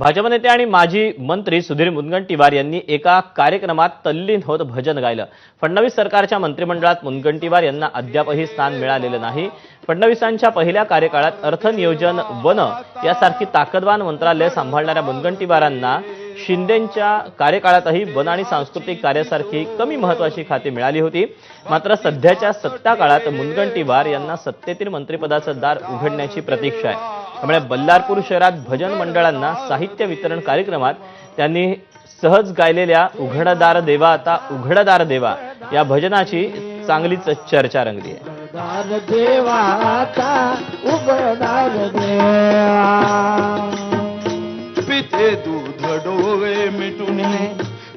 भाजप नेते आणि माजी मंत्री सुधीर मुनगंटीवार यांनी एका कार्यक्रमात तल्लीन होत भजन गायलं. फडणवीस सरकारच्या मंत्रिमंडळात मुनगंटीवार यांना अद्यापही स्थान मिळालेलं नाही. फडणवीसांच्या पहिल्या कार्यकाळात अर्थनियोजन वन यासारखी ताकदवान मंत्रालय सांभाळणाऱ्या मुनगंटीवारांना शिंदेंच्या कार्यकाळातही वन आणि सांस्कृतिक कार्यासारखी कमी महत्वाची खाती मिळाली होती. मात्र सध्याच्या सत्ता काळात मुनगंटीवार यांना सत्तेतील मंत्रिपदाचं दार उघडण्याची प्रतीक्षा आहे. त्यामुळे बल्लारपूर शहरात भजन मंडळांना साहित्य वितरण कार्यक्रमात त्यांनी सहज गायलेल्या उघडदार देवा आता उघडदार देवा या भजनाची चांगलीच चर्चा रंगली आहे. उघडदार देवाचा उघडदार देवा. पिते दूध डोळे मिटून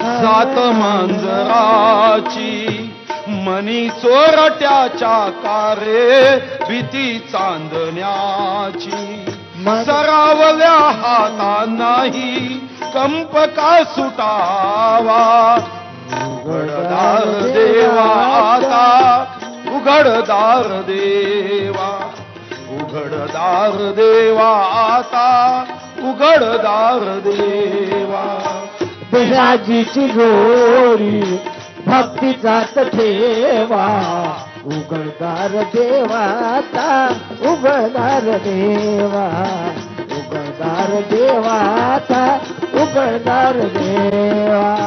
जात मांजराची. मनी चोरट्याच्या कारे भीती चांदण्याची. सरावल्या हातांनाही कंप का सुटावा? उघडदार देवा आता उघडदार देवा उघडदार देवा आता उघडदार देवा. देहाजीची गोरी भक्तीचाच ठेवा. उघडदार देवाता उघडदार देवा. उघडदार देवाता उघडदार देवा.